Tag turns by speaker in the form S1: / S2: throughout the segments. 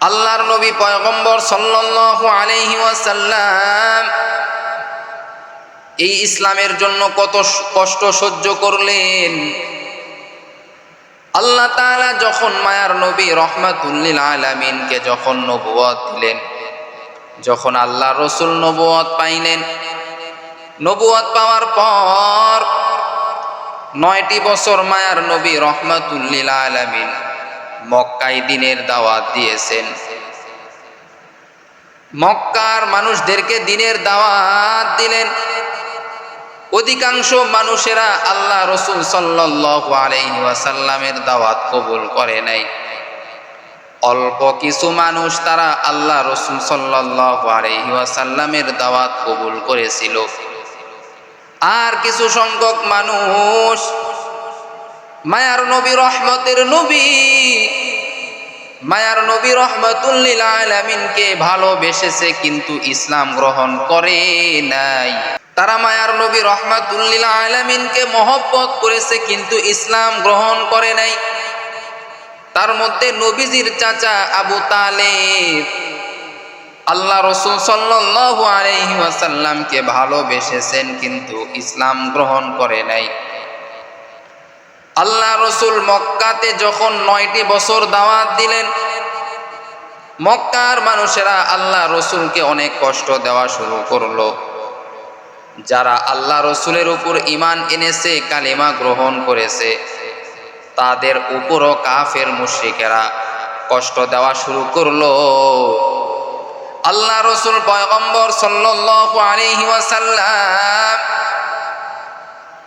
S1: আল্লাহর নবী পয়গম্বর সাল্লাল্লাহু আলাইহি ওয়াসাল্লাম এই ইসলামের জন্য কত কষ্ট সহ্য করলেন। আল্লাহ তাআলা যখন মায়ার নবী রহমাতুল্লিল আলামিনকে যখন নবুয়ত দিলেন, যখন আল্লাহ রসুল নবুয়ত পাইলেন নবুয়ত পাওয়ার পর নয়টি বছর মায়ার নবী রহমাতুল্লিল আলামিন মক্কায় দিনের দাওয়াত দিয়েছেন। মক্কার মানুষদেরকে দিনের দাওয়াত দিলেন। অধিকাংশ মানুষেরা আল্লাহ রসুল ওয়াসাল্লামের দাওয়াত কবুল করে নাই। অল্প কিছু মানুষ তারা আল্লাহ রসুল ওয়াসাল্লামের দাওয়াত কবুল করেছিল। আর কিছু সংখ্যক মানুষ মায়ার নবী রহমতের নবী। মায়ার নবী রহমতুল্লিল আলামিনকে ভালোবেসেছে, কিন্তু ইসলাম গ্রহণ করে নাই। তারা মায়ার নবী রহমাতুল্লিল আলামিনকে মহব্বত করেছে, কিন্তু ইসলাম গ্রহণ করে নাই। তার মধ্যে নবীজির চাচা আবু তালেব। আল্লাহ রসুল সাল্লাল্লাহু আলাইহি ওয়াসাল্লামকে ভালোবেসেছেন, কিন্তু ইসলাম গ্রহণ করে নাই। আল্লাহ রসুল মক্কাতে যখন নয়টি বছর দাওয়াত দিলেন, মক্কার মানুষেরা আল্লাহ রসুলকে অনেক কষ্ট দেওয়া শুরু করল। যারা আল্লাহ রসুলের উপর ইমান এনেছে, কালিমা গ্রহণ করেছে, তাদের উপরও কাফের মুশ্রিকেরা কষ্ট দেওয়া শুরু করল। আল্লাহ রসুল পয়গম্বর সাল্লাল্লাহু আলাইহি ওয়াসাল্লাম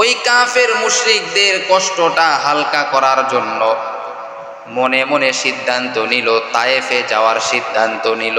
S1: ওই কাফের মুশরিকদের কষ্টটা হালকা করার জন্য মনে মনে সিদ্ধান্ত নিল, তায়েফে যাওয়ার সিদ্ধান্ত নিল।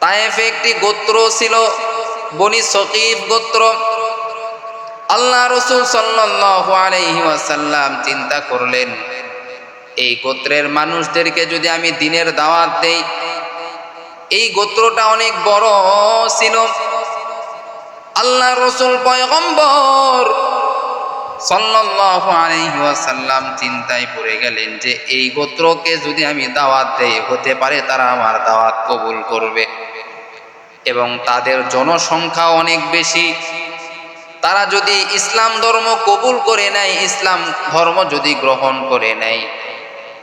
S1: তায়েফে একটি গোত্র ছিল, বনি সকিব গোত্র। আল্লাহ রসুল ওয়াসাল্লাম চিন্তা করলেন, এই গোত্রের মানুষদেরকে যদি আমি দিনের দাওয়াত দেই, এই গোত্রটা অনেক বড় ছিল। আল্লাহ রসুল পয়গম্বর আলাইহি চিন্তায় পড়ে গেলেন যে এই গোত্রকে যদি আমি দাওয়াত দেই, হতে পারে তারা আমার দাওয়াত কবুল করবে। এবং তাদের জনসংখ্যা অনেক বেশি। তারা যদি ইসলাম ধর্ম কবুল করে নেয়, ইসলাম ধর্ম যদি গ্রহণ করে নেয়,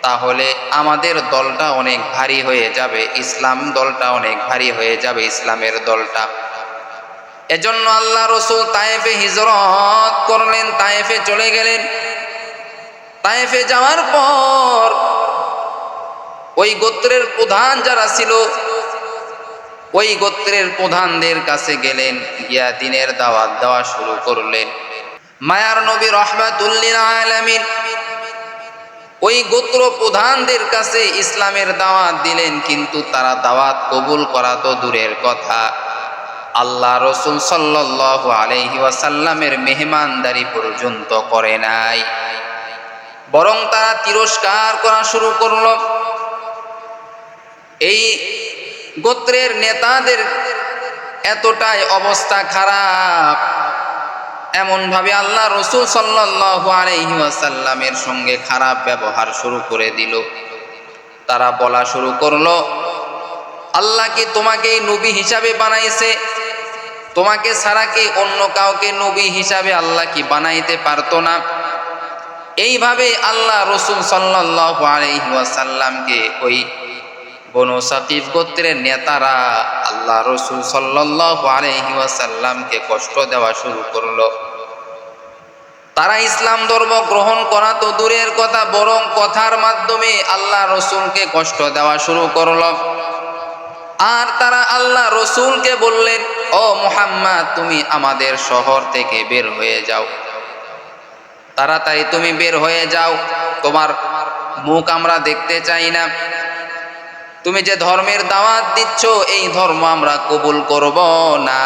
S1: তাহলে আমাদের দলটা অনেক ভারী হয়ে যাবে, ইসলাম দলটা অনেক ভারী হয়ে যাবে, ইসলামের দলটা। এজন্য আল্লাহ রসুল তায়েফে হিজরত করলেন তায়েফে চলে গেলেন। তায়েফে যাওয়ার পর ওই গোত্রের প্রধান যারা ছিল, ওই গোত্রের প্রধানদের কাছে গেলেন, গিয়া দিনের দাওয়াত দেওয়া শুরু করলেন। মায়ার নবী রহমাতুল্লিল আলামিন ওই গোত্র প্রধানদের কাছে ইসলামের দাওয়াত দিলেন, কিন্তু তারা দাওয়াত কবুল করা তো দূরের কথা। আল্লাহ রসুল সাল্লাহ আলহি ওয়াসাল্লামের মেহমানদারি পর্যন্ত করে নাই। বরং তারা তিরস্কার করা শুরু করল। এই গোত্রের নেতাদের এতটাই অবস্থা খারাপ, এমনভাবে আল্লাহ রসুল সাল্লাহ আলহি ওয়াসাল্লামের সঙ্গে খারাপ ব্যবহার শুরু করে দিল। তারা বলা শুরু করল, আল্লাহ কি তোমাকে নবী হিসাবে বানাইছে? তোমাকে ছাড়া কি অন্য কাউকে নবী হিসাবে আল্লাহ কি বানাইতে পারতো না? এইভাবে আল্লাহ রসুল সাল্লাহ ওই বনু সাকিব গোত্রের নেতারা আল্লাহ রসুল সাল্লাহ কষ্ট দেওয়া শুরু করল। তারা ইসলাম ধর্ম গ্রহণ করা তো দূরের কথা, বরং কথার মাধ্যমে আল্লাহ রসুলকে কষ্ট দেওয়া শুরু করল। আর তারা আল্লাহ রসুলকে বললেন, ও মুহাম্মদ, তুমি আমাদের শহর থেকে বের হয়ে যাও। তাড়াতাড়ি তুমি বের হয়ে যাও। তোমার মুখ আমরা দেখতে চাই না। তুমি যে ধর্মের দাওয়াত দিচ্ছ, এই ধর্ম আমরা কবুল করব না।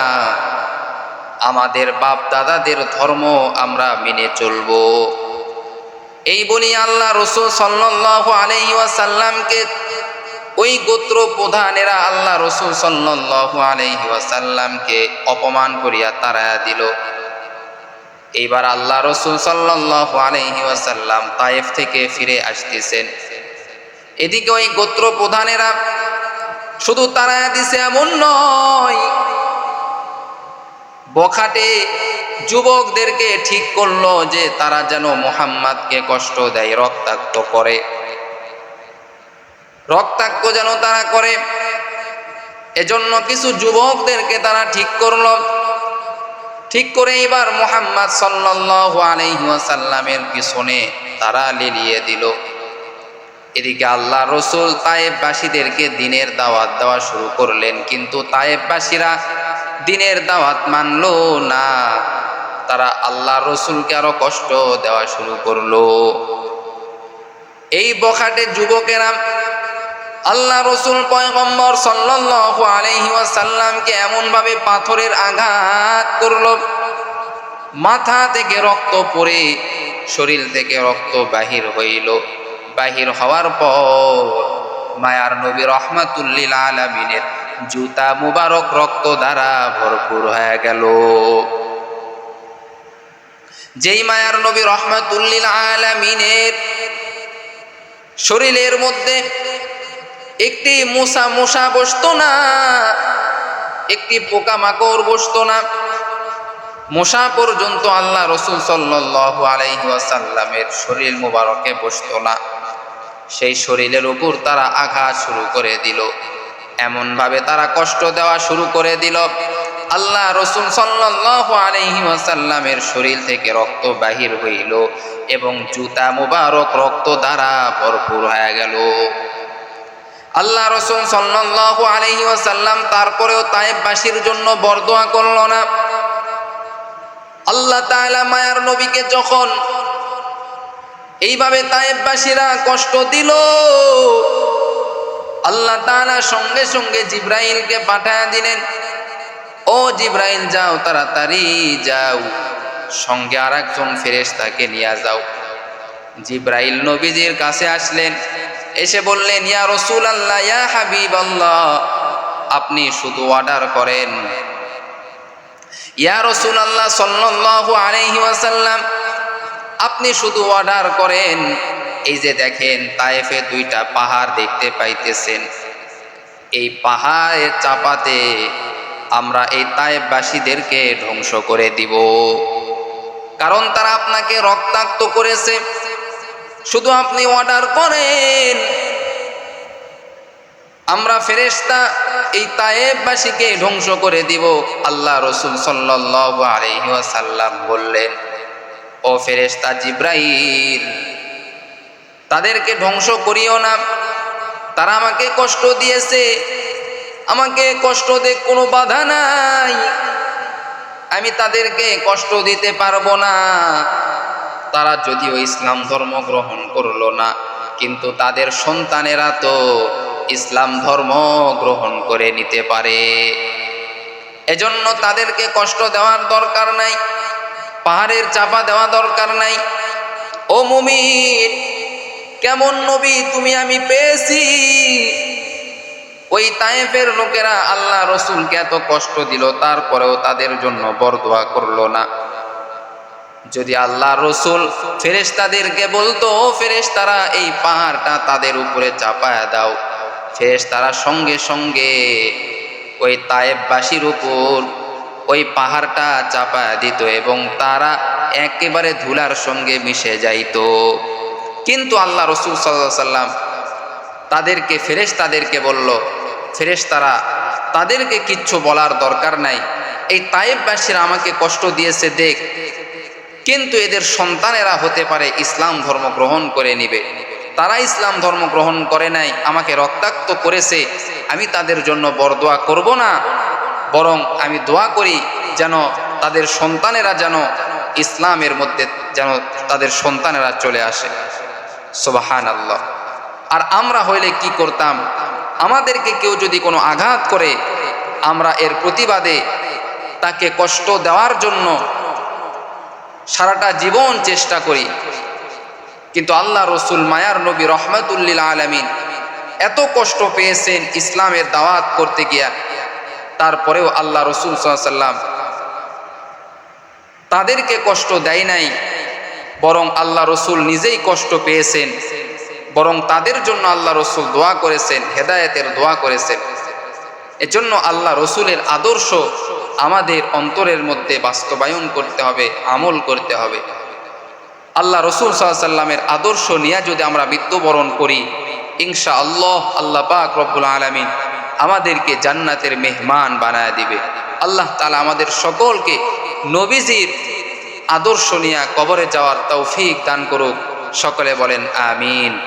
S1: আমাদের বাপ দাদাদের ধর্ম আমরা মেনে চলব। এই বলি আল্লাহ রসুল সাল্লাহ আলহিউসাল্লামকে ওই গোত্র প্রধানেরা আল্লাহ রসুল সাল্লাহ আলহি ওয়াসাল্লামকে অপমান করিয়া তারায়া দিল। এইবার আল্লাহ রসুল সাল্লাহ আলহি ওয়াসাল্লাম তায়েফ থেকে ফিরে আসতেছেন। এদিকে ওই গোত্র প্রধানেরা শুধু তারা দিছে এমন নয়, বখাটে যুবকদেরকে ঠিক করল যে তারা যেন মোহাম্মদকে কষ্ট দেয়, রক্তাক্ত করে। রক্তাক্ত যেন তারা করে। এজন্য কিছু যুবকদেরকে তারা ঠিক করল। ঠিক করে এবার মোহাম্মদ ওয়াসাল্লামের পিছনে তারা লিলিয়ে দিল। এদিকে আল্লাহ রসুল তায়েববাসীদেরকে দিনের দাওয়াত দেওয়া শুরু করলেন, কিন্তু তায়েববাসীরা দিনের দাওয়াত মানল না। তারা আল্লাহ রসুলকে আরও কষ্ট দেওয়া শুরু করল। এই বখাটে যুবকেরা আল্লাহ রসুল পয়গম্বর সাল্লাল্লাহু আলাইহি ওয়াসাল্লামকে এমন ভাবে পাথরের আঘাত করল। মাথা থেকে রক্ত পরে শরীর থেকে রক্ত বাহির হইল। বাহির হওয়ার পর মায়ার নবী রহমাতুল্লিল আলমিনের জুতা মুবারক রক্ত দ্বারা ভরপুর হয়ে গেল। যেই মায়ার নবী রহমাতুল্লিল আলমিনের শরীরের মধ্যে একটি মশা মশা বসতো না, একটি পোকামাকড় বসতো না। মশা পর্যন্ত আল্লাহ রসুল সাল্লাহ আলাইসাল্লামের শরীর মুবারকে বসতো না। সেই শরীরের উপর তারা আঘাত শুরু করে দিল। এমনভাবে তারা কষ্ট দেওয়া শুরু করে দিল। আল্লাহ রসুল ওয়াসাল্লামের শরীর থেকে রক্ত বাহির হইল এবং জুতা মুবারক রক্ত দ্বারা ভরপুর হয়ে গেল। আল্লাহ রসুল সাল্লাহ আলহি ওয়াসাল্লাম তারপরেও তায়েববাসীর জন্য বরদোয়া করল না। আল্লাহ তাআলা মায়ার নবীকে যখন এইভাবে তায়েববাসীরা কষ্ট দিল, আল্লাহ তাআলা সঙ্গে সঙ্গে জিব্রাইলকে পাঠায় দিলেন, ও জিব্রাইল, যাও তাড়াতাড়ি যাও, সঙ্গে আর একজন ফেরেশতাকে নিয়ে যাও। জিব্রাইল নবীজির কাছে আসলেন। এসে বললেন, ইয়া রসুল আল্লাহ ইয়া আপনি শুধু অর্ডার করেন। ইয়া রসুল আল্লাহ সাল্লাহ আলহি ওয়াসাল্লাম, আপনি শুধু অর্ডার করেন। এই যে দেখেন, তায়েফে দুইটা পাহাড় দেখতে পাইতেছেন। এই পাহাড়ের চাপাতে আমরা এই তায়েববাসীদেরকে ধ্বংস করে দিব। কারণ তারা আপনাকে রক্তাক্ত করেছে। শুধু আপনি অর্ডার করেন। আমরা ফেরেস্তা এই তায়েববাসীকে ধ্বংস করে দিব, আল্লাহ রসুল আলহিহাসাল্লাম বললেন, ও ফেরেস্তা জিব্রাইল, তাদেরকে ধ্বংস করিও না। তারা আমাকে কষ্ট দিয়েছে। আমাকে কষ্ট দিয়ে কোনো বাধা নাই। আমি তাদেরকে কষ্ট দিতে পারব না। তারা যদিও ইসলাম ধর্ম গ্রহণ করল না, কিন্তু তাদের সন্তানেরা তো ইসলাম ধর্ম গ্রহণ করে নিতে পারে। এজন্য তাদেরকে কষ্ট দেওয়ার দরকার নাই, পাহাড়ের চাপা দেওয়া দরকার নাই। ও মুমিন, কেমন নবী তুমি আমি পেয়েছি? ওই তায়েফের লোকেরা আল্লাহ রসুলকে এত কষ্ট দিল, তারপরেও তাদের জন্য বরদোয়া করল না। যদি আল্লাহ রসুল ফেরেশতাদেরকে বলতো ফেরেশতারা, এই পাহাড়টা তাদের উপরে চাপায়া দাও। ফেরেশতারা সঙ্গে সঙ্গে ওই তায়েববাসীর উপর ওই পাহাড়টা চাপায়া দিত এবং তারা একেবারে ধুলার সঙ্গে মিশে যাইত। কিন্তু আল্লাহ রসুল সাল্লাহ সাল্লাম তাদেরকে ফেরেশ তাদেরকে বলল ফেরেশ তারা তাদেরকে কিচ্ছু বলার দরকার নাই। এই তায়েববাসীরা আমাকে কষ্ট দিয়েছে, দেখ। কিন্তু এদের সন্তানেরা হতে পারে ইসলাম ধর্ম গ্রহণ করে নিবে। তারা ইসলাম ধর্ম গ্রহণ করে নাই, আমাকে রক্তাক্ত করেছে। আমি তাদের জন্য বরদোয়া করব না, বরং আমি দোয়া করি যেন তাদের সন্তানেরা যেন ইসলামের মধ্যে যেন তাদের সন্তানেরা চলে আসে। সোবাহান আল্লাহ আর আমরা হইলে কি করতাম? আমাদেরকে কেউ যদি কোনো আঘাত করে, আমরা এর প্রতিবাদে তাকে কষ্ট দেওয়ার জন্য সারাটা জীবন চেষ্টা করি। কিন্তু আল্লাহ রসুল মায়ার নবী রহমতুল্লিল আলমিন এত কষ্ট পেয়েছেন ইসলামের দাওয়াত করতে গিয়া। তারপরেও আল্লাহ রসুল সাল্লাম তাদেরকে কষ্ট দেয় নাই, বরং আল্লাহ রসুল নিজেই কষ্ট পেয়েছেন, বরং তাদের জন্য আল্লাহ রসুল দোয়া করেছেন, হেদায়েতের দোয়া করেছেন। এজন্য আল্লাহ রসুলের আদর্শ আমাদের অন্তরের মধ্যে বাস্তবায়ন করতে হবে, আমল করতে হবে। আল্লাহ রসুল সাল্লামের আদর্শ নিয়ে যদি আমরা মৃত্যুবরণ করি ইনশা আল্লাহ আল্লাহ পাক রব্বুল আলমিন আমাদেরকে জান্নাতের মেহমান বানায় দিবে। আল্লাহ তালা আমাদের সকলকে নবীজির আদর্শ নিয়ে কবরে যাওয়ার তৌফিক দান করুক। সকলে বলেন, আমিন।